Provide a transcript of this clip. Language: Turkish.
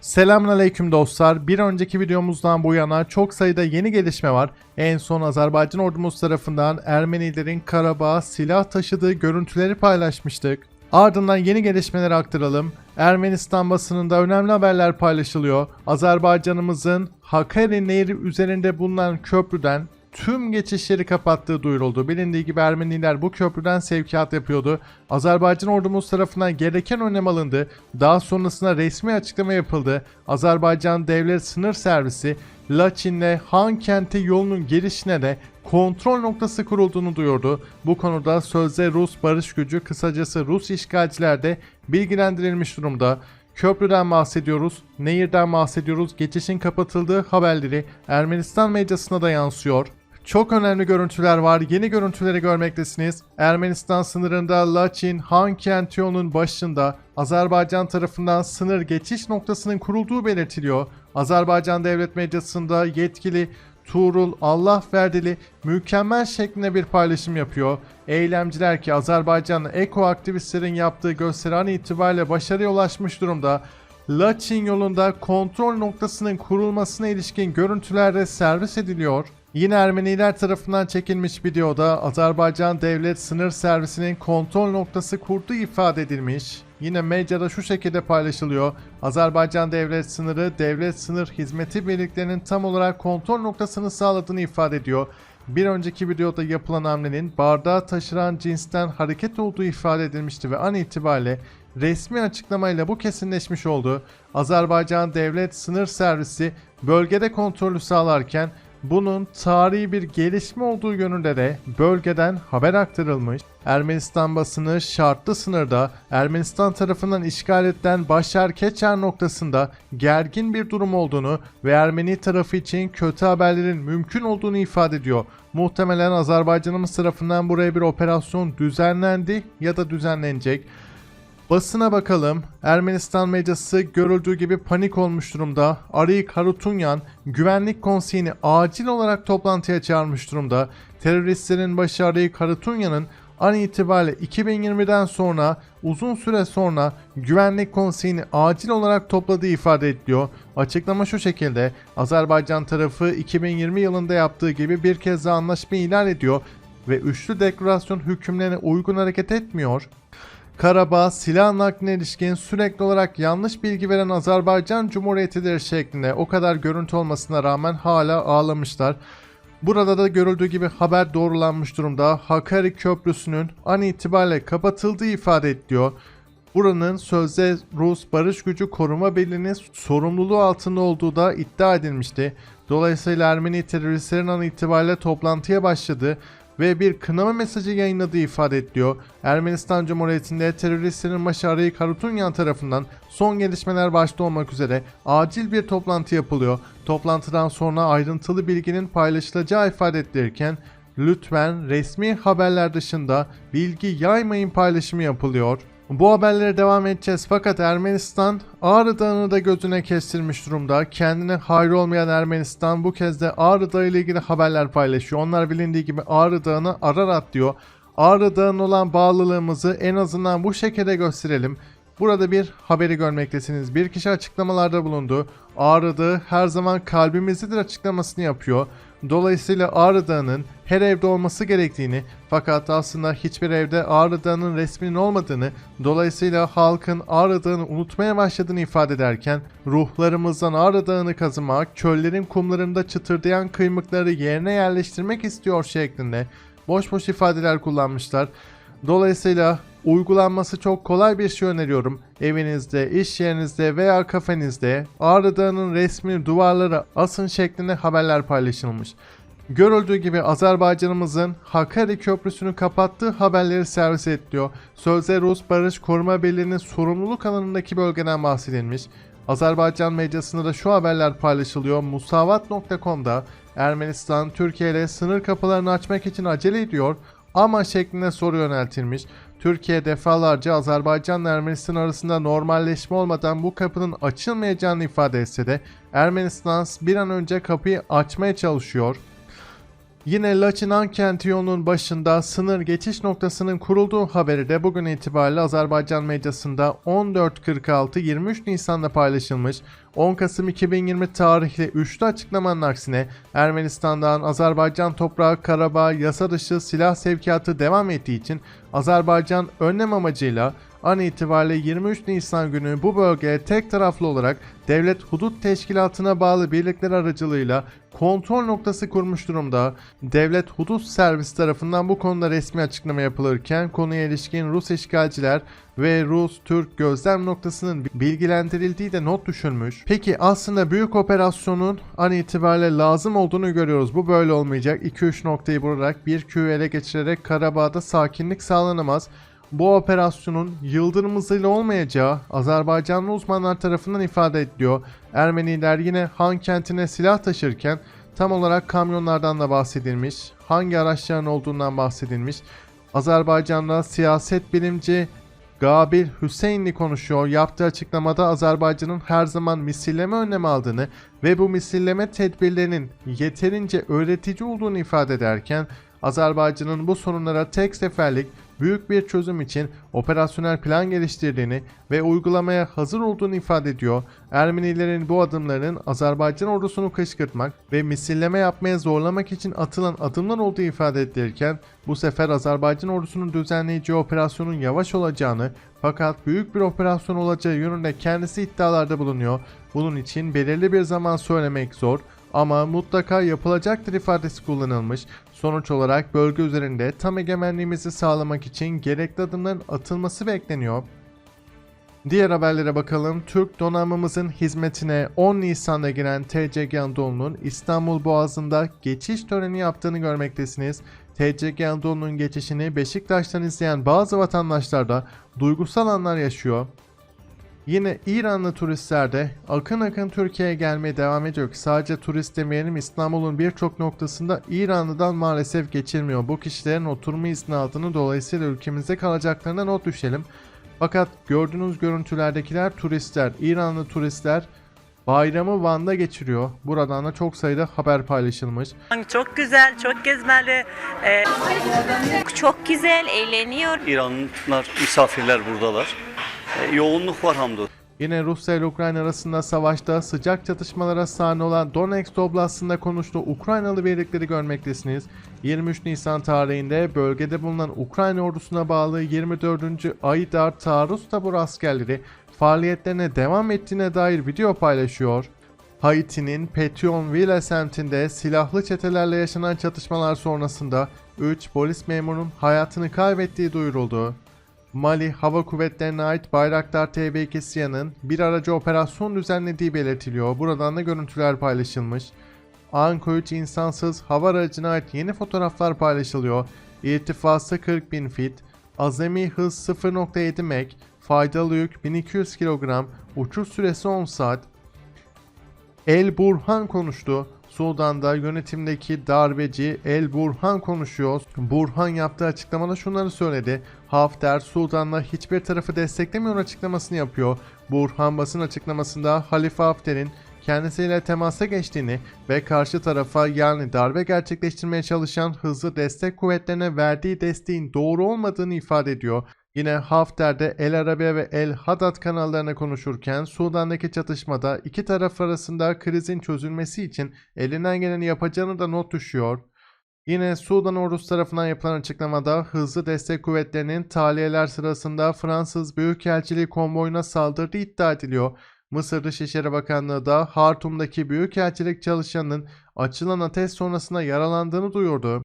Selamünaleyküm dostlar. Bir önceki videomuzdan bu yana çok sayıda yeni gelişme var. En son Azerbaycan ordumuz tarafından Ermenilerin Karabağ silah taşıdığı görüntüleri paylaşmıştık. Ardından yeni gelişmeleri aktaralım. Ermenistan basınında önemli haberler paylaşılıyor. Azerbaycanımızın Hakkari Nehri üzerinde bulunan köprüden tüm geçişleri kapattığı duyuruldu. Bilindiği gibi Ermeniler bu köprüden sevkiyat yapıyordu. Azerbaycan ordumuz tarafından gereken önlem alındı. Daha sonrasında resmi açıklama yapıldı. Azerbaycan Devlet Sınır Servisi Laçin'le Han kenti yolunun girişine de kontrol noktası kurulduğunu duyurdu. Bu konuda sözde Rus barış gücü kısacası Rus işgalciler de bilgilendirilmiş durumda. Köprüden bahsediyoruz, nehirden bahsediyoruz, geçişin kapatıldığı haberleri Ermenistan medyasına da yansıyor. Çok önemli görüntüler var. Yeni görüntüleri görmektesiniz. Ermenistan sınırında Laçin Han kenti yolunun başında Azerbaycan tarafından sınır geçiş noktasının kurulduğu belirtiliyor. Azerbaycan devlet medyasında yetkili Tuğrul Allah Verdili mükemmel şeklinde bir paylaşım yapıyor. Eylemciler ki Azerbaycan eko aktivistlerin yaptığı gösteri an itibariyle başarıya ulaşmış durumda. Laçin yolunda kontrol noktasının kurulmasına ilişkin görüntüler de servis ediliyor. Yine Ermeniler tarafından çekilmiş videoda Azerbaycan Devlet Sınır Servisi'nin kontrol noktası kurduğu ifade edilmiş. Yine medyada şu şekilde paylaşılıyor. Azerbaycan Devlet Sınırı, Devlet Sınır Hizmeti birliklerinin tam olarak kontrol noktasını sağladığını ifade ediyor. Bir önceki videoda yapılan hamlenin bardağı taşıran cinsten hareket olduğu ifade edilmişti ve an itibariyle resmi açıklamayla bu kesinleşmiş oldu. Azerbaycan Devlet Sınır Servisi bölgede kontrolü sağlarken bunun tarihi bir gelişme olduğu yönünde de bölgeden haber aktarılmış. Ermenistan basını şartlı sınırda Ermenistan tarafından işgal edilen Başar Keçer noktasında gergin bir durum olduğunu ve Ermeni tarafı için kötü haberlerin mümkün olduğunu ifade ediyor. Muhtemelen Azerbaycanımız tarafından buraya bir operasyon düzenlendi ya da düzenlenecek. Basına bakalım. Ermenistan medyası görüldüğü gibi panik olmuş durumda. Arayik Harutunyan güvenlik konseyini acil olarak toplantıya çağırmış durumda. Teröristlerin başı Arayik Harutunyan'ın an itibariyle 2020'den sonra uzun süre sonra güvenlik konseyini acil olarak topladığı ifade ediliyor. Açıklama şu şekilde Azerbaycan tarafı 2020 yılında yaptığı gibi bir kez daha anlaşmayı ilan ediyor ve üçlü deklarasyon hükümlerine uygun hareket etmiyor. Karabağ silah nakline ilişkin sürekli olarak yanlış bilgi veren Azerbaycan Cumhuriyeti'dir şeklinde o kadar görüntü olmasına rağmen hala ağlamışlar. Burada da görüldüğü gibi haber doğrulanmış durumda. Hakkari Köprüsü'nün an itibariyle kapatıldığı ifade ediliyor. Buranın sözde Rus Barış Gücü Koruma Birliği'nin sorumluluğu altında olduğu da iddia edilmişti. Dolayısıyla Ermeni teröristlerin an itibariyle toplantıya başladı ve bir kınama mesajı yayınladığı ifade ediliyor. Ermenistan Cumhuriyeti'nde teröristlerin başı Arayik Harutunyan tarafından son gelişmeler başta olmak üzere acil bir toplantı yapılıyor. Toplantıdan sonra ayrıntılı bilginin paylaşılacağı ifade edilirken lütfen resmi haberler dışında bilgi yaymayın paylaşımı yapılıyor. Bu haberlere devam edeceğiz fakat Ermenistan Ağrı Dağı'nı da gözüne kestirmiş durumda. Kendine hayır olmayan Ermenistan bu kez de Ağrı Dağı ile ilgili haberler paylaşıyor. Onlar bilindiği gibi Ağrı Dağı'nı Ararat diyor. Ağrı Dağı'nın olan bağlılığımızı en azından bu şekilde gösterelim. Burada bir haberi görmektesiniz. Bir kişi açıklamalarda bulundu. Ağrı Dağı her zaman kalbimizdedir açıklamasını yapıyor. Dolayısıyla Ağrı Dağı'nın her evde olması gerektiğini fakat aslında hiçbir evde Ağrı Dağı'nın resminin olmadığını dolayısıyla halkın Ağrı Dağı'nı unutmaya başladığını ifade ederken ruhlarımızdan Ağrı Dağı'nı kazımak, çöllerin kumlarında çıtırdayan kıymıkları yerine yerleştirmek istiyor şeklinde boş boş ifadeler kullanmışlar. Dolayısıyla uygulanması çok kolay bir şey öneriyorum. Evinizde, iş yerinizde veya kafenizde Ağrı Dağı'nın resmi duvarlara asın şeklinde haberler paylaşılmış. Görüldüğü gibi Azerbaycanımızın Hakkari Köprüsü'nü kapattığı haberleri servis ediliyor. Sözde Rus Barış Koruma Birliği'nin sorumluluk alanındaki bölgeden bahsedilmiş. Azerbaycan medyasında da şu haberler paylaşılıyor. Musavat.com'da Ermenistan Türkiye ile sınır kapılarını açmak için acele ediyor ama şeklinde soru yöneltilmiş. Türkiye defalarca Azerbaycan ile Ermenistan arasında normalleşme olmadan bu kapının açılmayacağını ifade etse de Ermenistan bir an önce kapıyı açmaya çalışıyor. Yine Laçınan kenti yolunun başında sınır geçiş noktasının kurulduğu haberi de bugün itibariyle Azerbaycan medyasında 14.46-23 Nisan'da paylaşılmış. 10 Kasım 2020 tarihli üçlü açıklamanın aksine Ermenistan'dan Azerbaycan toprağı Karabağ yasa dışı silah sevkiyatı devam ettiği için Azerbaycan önlem amacıyla an itibariyle 23 Nisan günü bu bölgeye tek taraflı olarak Devlet Hudut Teşkilatı'na bağlı birlikler aracılığıyla kontrol noktası kurmuş durumda. Devlet Hudut Servis tarafından bu konuda resmi açıklama yapılırken konuya ilişkin Rus işgalciler ve Rus-Türk gözlem noktasının bilgilendirildiği de not düşülmüş. Peki aslında büyük operasyonun an itibariyle lazım olduğunu görüyoruz. Bu böyle olmayacak. 2-3 noktayı vurarak bir köyü ele geçirerek Karabağ'da sakinlik sağlanamaz. Bu operasyonun yıldırım hızıyla olmayacağı Azerbaycanlı uzmanlar tarafından ifade ediliyor. Ermeniler yine Han kentine silah taşırken tam olarak kamyonlardan da bahsedilmiş, hangi araçların olduğundan bahsedilmiş. Azerbaycan'da siyaset bilimci Gabil Hüseyinli konuşuyor. Yaptığı açıklamada Azerbaycan'ın her zaman misilleme önlemi aldığını ve bu misilleme tedbirlerinin yeterince öğretici olduğunu ifade ederken Azerbaycan'ın bu sorunlara tek seferlik büyük bir çözüm için operasyonel plan geliştirdiğini ve uygulamaya hazır olduğunu ifade ediyor. Ermenilerin bu adımlarının Azerbaycan ordusunu kışkırtmak ve misilleme yapmaya zorlamak için atılan adımlar olduğu ifade edilirken bu sefer Azerbaycan ordusunun düzenleyeceği operasyonun yavaş olacağını fakat büyük bir operasyon olacağı yönünde kendisi iddialarda bulunuyor. Bunun için belirli bir zaman söylemek zor ama mutlaka yapılacaktır ifadesi kullanılmış. Sonuç olarak bölge üzerinde tam egemenliğimizi sağlamak için gerekli adımların atılması bekleniyor. Diğer haberlere bakalım. Türk donanmamızın hizmetine 10 Nisan'da giren TCG Anadolu'nun İstanbul Boğazı'nda geçiş töreni yaptığını görmektesiniz. TCG Anadolu'nun geçişini Beşiktaş'tan izleyen bazı vatandaşlar da duygusal anlar yaşıyor. Yine İranlı turistler de akın akın Türkiye'ye gelmeye devam ediyor ki sadece turist demeyelim İstanbul'un birçok noktasında İranlı'dan maalesef geçilmiyor. Bu kişilerin oturma izni aldığını dolayısıyla ülkemizde kalacaklarına not düşelim. Fakat gördüğünüz görüntülerdekiler turistler, İranlı turistler bayramı Van'da geçiriyor. Buradan da çok sayıda haber paylaşılmış. Çok güzel, çok gezmeli. Ee, Çok güzel, eğleniyor. İranlılar misafirler buradalar. E, yoğunluk var hamdolsun. Yine Rusya ile Ukrayna arasında savaşta sıcak çatışmalara sahne olan Donetsk Oblast'ında konuştuğu Ukraynalı birlikleri görmektesiniz. 23 Nisan tarihinde bölgede bulunan Ukrayna ordusuna bağlı 24. Aydar Taarruz Taburu askerleri faaliyetlerine devam ettiğine dair video paylaşıyor. Haiti'nin Petionville semtinde silahlı çetelerle yaşanan çatışmalar sonrasında 3 polis memurunun hayatını kaybettiği duyuruldu. Mali Hava Kuvvetleri'ne ait Bayraktar TB2 SİHA'nın bir aracı operasyon düzenlediği belirtiliyor. Buradan da görüntüler paylaşılmış. Anko 3 insansız hava aracına ait yeni fotoğraflar paylaşılıyor. İrtifası 40.000 fit, azami hız 0.7 Mach, faydalı yük 1200 kilogram, uçuş süresi 10 saat, El Burhan konuştu. Sudan'da yönetimdeki darbeci El Burhan konuşuyor. Burhan yaptığı açıklamada şunları söyledi. Hafter Sudan'la hiçbir tarafı desteklemiyor açıklamasını yapıyor. Burhan basın açıklamasında Halife Hafter'in kendisiyle temasa geçtiğini ve karşı tarafa yani darbe gerçekleştirmeye çalışan hızlı destek kuvvetlerine verdiği desteğin doğru olmadığını ifade ediyor. Yine Hafter de El Arabiya ve El Haddad kanallarına konuşurken Sudan'daki çatışmada iki taraf arasında krizin çözülmesi için elinden geleni yapacağını da not düşüyor. Yine Sudan ordusu tarafından yapılan açıklamada hızlı destek kuvvetlerinin tahliyeler sırasında Fransız Büyükelçiliği konvoyuna saldırdığı iddia ediliyor. Mısır Dışişleri Bakanlığı da Hartum'daki Büyükelçilik çalışanının açılan ateş sonrasında yaralandığını duyurdu.